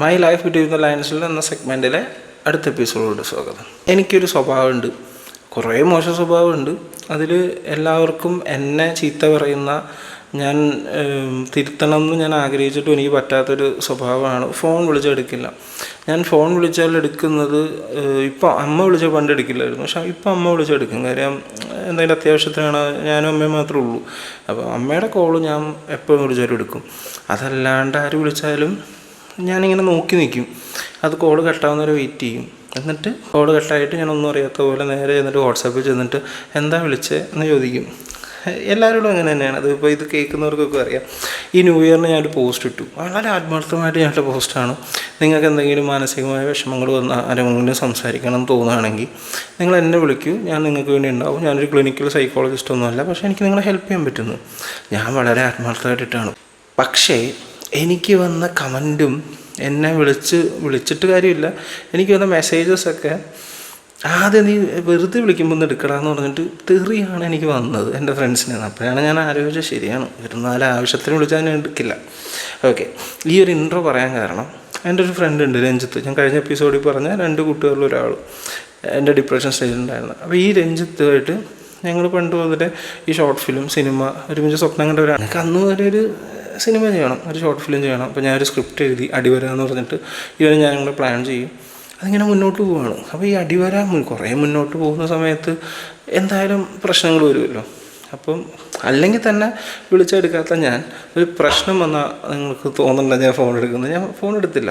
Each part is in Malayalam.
മൈ ലൈഫ് ദ ലൈൻസിൽ എന്ന സെഗ്മെന്റിലെ അടുത്ത എപ്പിസോഡോട് സ്വാഗതം. എനിക്കൊരു സ്വഭാവമുണ്ട്. കുറേ മോശം സ്വഭാവമുണ്ട്. അതിൽ എല്ലാവർക്കും എന്നെ ചീത്ത പറയുന്ന ഞാൻ തിരുത്തണം എന്ന് ഞാൻ ആഗ്രഹിച്ചിട്ടും എനിക്ക് പറ്റാത്തൊരു സ്വഭാവമാണ്. ഫോൺ വിളിച്ചെടുക്കില്ല ഞാൻ ഫോൺ വിളിച്ചാൽ എടുക്കുന്നത് ഇപ്പോൾ അമ്മ വിളിച്ച പണ്ട് എടുക്കില്ലായിരുന്നു. പക്ഷേ ഇപ്പോൾ അമ്മ വിളിച്ചെടുക്കും കാര്യം എന്തെങ്കിലും അത്യാവശ്യത്തിനാണ് ഞാനും അമ്മയും മാത്രമേ ഉള്ളൂ. അപ്പോൾ അമ്മയുടെ കോൾ ഞാൻ എപ്പോഴും വിളിച്ചാലും എടുക്കും. അതല്ലാണ്ട് ആര് വിളിച്ചാലും ഞാനിങ്ങനെ നോക്കി നിൽക്കും അത് കോൾ കട്ടാവുന്നവരെ വെയിറ്റ് ചെയ്യും. എന്നിട്ട് കോൾ കട്ടായിട്ട് ഞാൻ ഒന്നും അറിയാത്ത പോലെ നേരെ ചെന്നിട്ട് വാട്സാപ്പിൽ ചെന്നിട്ട് എന്താ വിളിച്ചത് എന്ന് ചോദിക്കും. എല്ലാവരോടും അങ്ങനെ തന്നെയാണ്. അത് ഇപ്പോൾ ഇത് കേൾക്കുന്നവർക്കൊക്കെ അറിയാം. ഈ ന്യൂ ഇയറിന് ഞാനൊരു പോസ്റ്റ് ഇട്ടു. വളരെ ആത്മാർത്ഥമായിട്ട് ഞാനൊരു പോസ്റ്റാണ് നിങ്ങൾക്ക് എന്തെങ്കിലും മാനസികമായ വിഷമങ്ങൾ വന്ന ആരെങ്കിലും സംസാരിക്കണം എന്ന് തോന്നുകയാണെങ്കിൽ നിങ്ങൾ എന്നെ വിളിക്കൂ. ഞാൻ നിങ്ങൾക്ക് വേണ്ടി ഉണ്ടാവും. ഞാനൊരു ക്ലിനിക്കൽ സൈക്കോളജിസ്റ്റ് ഒന്നുമല്ല. പക്ഷേ എനിക്ക് നിങ്ങളെ ഹെൽപ്പ് ചെയ്യാൻ പറ്റുന്നു. ഞാൻ വളരെ ആത്മാർത്ഥമായിട്ടിട്ടാണ്. പക്ഷേ എനിക്ക് വന്ന കമന്റും എന്നെ വിളിച്ച് വിളിച്ചിട്ട് കാര്യമില്ല. എനിക്ക് വന്ന മെസ്സേജസൊക്കെ ആദ്യം നീ വെറുതെ വിളിക്കുമ്പോൾ ഒന്ന് എടുക്കടാന്ന് പറഞ്ഞിട്ട് തെറിയാണ് എനിക്ക് വന്നത് എന്റെ ഫ്രണ്ട്സിനെ അപ്പോഴാണ് ഞാൻ ആലോചിച്ചത് ശരിയാണ്. ഇരുന്നാലും ആവശ്യത്തിന് വിളിച്ചാൽ ഞാൻ എടുക്കില്ല. ഓക്കെ ഈ ഒരു ഇൻട്രോ പറയാൻ കാരണം എന്റെ ഒരു ഫ്രണ്ട് ഉണ്ട് രഞ്ജിത്ത്. ഞാൻ കഴിഞ്ഞ എപ്പിസോഡിൽ പറഞ്ഞ രണ്ട് കൂട്ടുകാരിൽ ഒരാൾ എന്റെ ഡിപ്രഷൻ സ്റ്റേജിലുണ്ടായിരുന്നു അപ്പോൾ ഈ രഞ്ജിത്തുമായിട്ട് ഞങ്ങൾ പണ്ട് മുതലേ ഈ ഷോർട്ട് ഫിലിം സിനിമ ഒരുമിച്ച് സ്വപ്നം കണ്ടവരാണ്. അന്ന് വരെ ഒരു സിനിമ ചെയ്യണം ഒരു ഷോർട്ട് ഫിലിം ചെയ്യണം. അപ്പോൾ ഞാനൊരു സ്ക്രിപ്റ്റ് എഴുതി അടിവര എന്ന് പറഞ്ഞിട്ട് ഇവരെ ഞാൻ ഞങ്ങൾ പ്ലാൻ ചെയ്യും. അതിങ്ങനെ മുന്നോട്ട് പോവുകയാണ് അപ്പോൾ ഈ അടിവര കുറേ മുന്നോട്ട് പോകുന്ന സമയത്ത് എന്തായാലും പ്രശ്നങ്ങൾ വരുമല്ലോ അപ്പം അല്ലെങ്കിൽ തന്നെ വിളിച്ചെടുക്കാത്ത ഞാൻ ഒരു പ്രശ്നം വന്നാൽ നിങ്ങൾക്ക് തോന്നണ്ട ഞാൻ ഫോൺ എടുക്കുന്നത്. ഞാൻ ഫോൺ എടുത്തില്ല.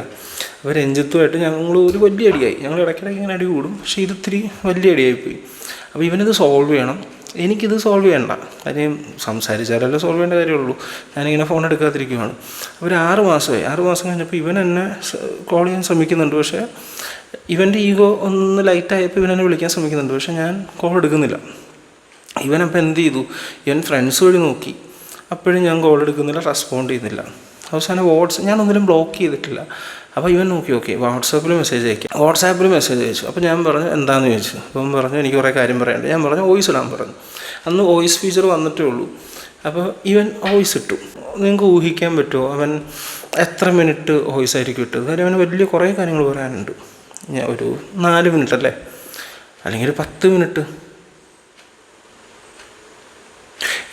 അപ്പോൾ രഞ്ജിത്തുമായിട്ട് ഞങ്ങൾ ഒരു വലിയ അടിയായി. ഞങ്ങൾ ഇടയ്ക്കിടയ്ക്ക് ഇങ്ങനെ അടി കൂടും. പക്ഷേ ഇതിത്തിരി വലിയ അടിയായിപ്പോയി. അപ്പോൾ ഇവനിത് സോൾവ് ചെയ്യണം. എനിക്കിത് സോൾവ് ചെയ്യണ്ട. കാര്യം സംസാരിച്ചാലല്ലേ സോൾവ് ചെയ്യേണ്ട കാര്യമുള്ളൂ. ഞാനിങ്ങനെ ഫോൺ എടുക്കാതിരിക്കുകയാണ് അപ്പോൾ ഒരു ആറ് മാസമായി. ആറ് മാസം കഴിഞ്ഞപ്പോൾ ഇവൻ എന്നെ കോൾ ചെയ്യാൻ ശ്രമിക്കുന്നുണ്ട്. പക്ഷേ ഇവന്റെ ഈഗോ ഒന്ന് ലൈറ്റായപ്പോൾ ഇവൻ എന്നെ വിളിക്കാൻ ശ്രമിക്കുന്നുണ്ട്. പക്ഷേ ഞാൻ കോൾ എടുക്കുന്നില്ല. ഇവൻ ഇവനപ്പോൾ എന്ത് ചെയ്തു? ഇവൻ ഫ്രണ്ട്സ് വഴി നോക്കി. അപ്പോഴും ഞാൻ കോൾ എടുക്കുന്നില്ല റെസ്പോണ്ട് ചെയ്യുന്നില്ല. അവസാനം വാട്സ് ഞാനൊന്നിലും ബ്ലോക്ക് ചെയ്തിട്ടില്ല. അപ്പോൾ ഇവൻ നോക്കി ഓക്കെ വാട്സാപ്പിൽ മെസ്സേജ് അയക്കാം. വാട്സാപ്പിൽ മെസ്സേജ് അയച്ചു. അപ്പോൾ ഞാൻ പറഞ്ഞു എന്താണെന്ന് ചോദിച്ചു? അപ്പം പറഞ്ഞു എനിക്ക് കുറേ കാര്യം പറയാനുണ്ട്. ഞാൻ പറഞ്ഞു വോയിസ് ഇടാൻ പറഞ്ഞു. അന്ന് വോയിസ് ഫീച്ചർ വന്നിട്ടേ ഉള്ളൂ. അപ്പോൾ ഇവൻ വോയിസ് ഇട്ടു. നിങ്ങൾക്ക് ഊഹിക്കാൻ പറ്റുമോ? അവൻ എത്ര മിനിറ്റ് വോയിസ് ആയിരിക്കും ഇട്ടത്? കാര്യം അവന് വലിയ കുറേ കാര്യങ്ങൾ പറയാനുണ്ട്. ഞാൻ ഒരു നാല് മിനിറ്റ് അല്ലേ? അല്ലെങ്കിൽ ഒരു പത്ത് മിനിറ്റ്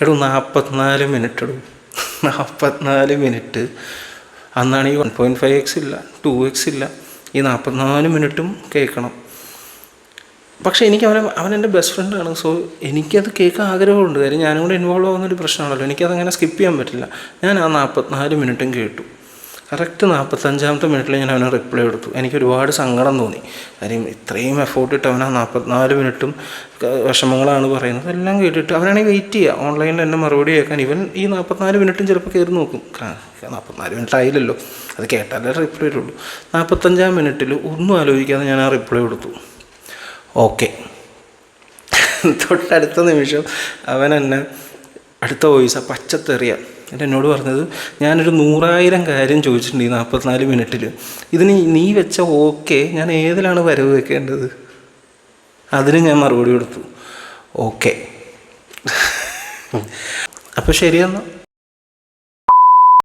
എടോ നാൽപ്പത്തിനാല് മിനിറ്റ് എടു. നാൽപ്പത്തിനാല് മിനിറ്റ് അന്നാണ് ഈ വൺ പോയിന്റ് ഫൈവ് എക്സ് ഇല്ല ടു എക്സ് ഇല്ല. ഈ നാൽപ്പത്തിനാല് മിനിറ്റും കേൾക്കണം. പക്ഷേ എനിക്ക് അവനെ അവൻ എന്റെ ബെസ്റ്റ് ഫ്രണ്ടാണ് സോ എനിക്കത് കേൾക്കാൻ ആഗ്രഹമുണ്ട്. കാര്യം ഞാനും കൂടെ ഇൻവോൾവ് ആവുന്നൊരു പ്രശ്നമാണല്ലോ. എനിക്കതങ്ങനെ സ്കിപ്പ് ചെയ്യാൻ പറ്റില്ല. ഞാൻ ആ നാൽപ്പത്തിനാല് മിനിറ്റും കേട്ടു. കറക്റ്റ് നാൽപ്പത്തഞ്ചാമത്തെ മിനിറ്റിൽ ഞാൻ അവനെ റിപ്ലൈ കൊടുത്തു. എനിക്ക് ഒരുപാട് സങ്കടം തോന്നി. കാര്യം ഇത്രയും എഫോർട്ട് ഇട്ട് അവനാ നാൽപ്പത്തിനാല് മിനിറ്റും വിഷമങ്ങളാണ് പറയുന്നത്. എല്ലാം കേട്ടിട്ട് അവനാണെങ്കിൽ വെയിറ്റ് ചെയ്യുക ഓൺലൈനിൽ എന്നെ മറുപടി കേൾക്കാൻ ഇവൻ ഈ നാൽപ്പത്തിനാല് മിനിറ്റും ചിലപ്പോൾ കയറി നോക്കും. നാൽപ്പത്തിനാല് മിനിറ്റ് ആയില്ലല്ലോ. അത് കേട്ടാലേ റിപ്ലൈ വരുള്ളൂ. നാൽപ്പത്തഞ്ചാം മിനിറ്റിൽ ഒന്നും ആലോചിക്കാതെ ഞാൻ ആ റിപ്ലൈ കൊടുത്തു. ഓക്കെ തൊട്ടടുത്ത നിമിഷം അവൻ എന്നെ അടുത്ത വോയിസ് പച്ചത്തെറിയ. എന്നിട്ട് എന്നോട് പറഞ്ഞത് ഞാനൊരു നൂറായിരം കാര്യം ചോദിച്ചിട്ടുണ്ട് ഈ നാൽപ്പത്തിനാല് മിനിറ്റിൽ ഇതിന് നീ വെച്ച ഓക്കെ ഞാൻ ഏതിലാണ് വരവ് വെക്കേണ്ടത്? അതിന് ഞാൻ മറുപടി കൊടുത്തു ഓക്കെ. അപ്പോൾ ശരിയെന്നാൽ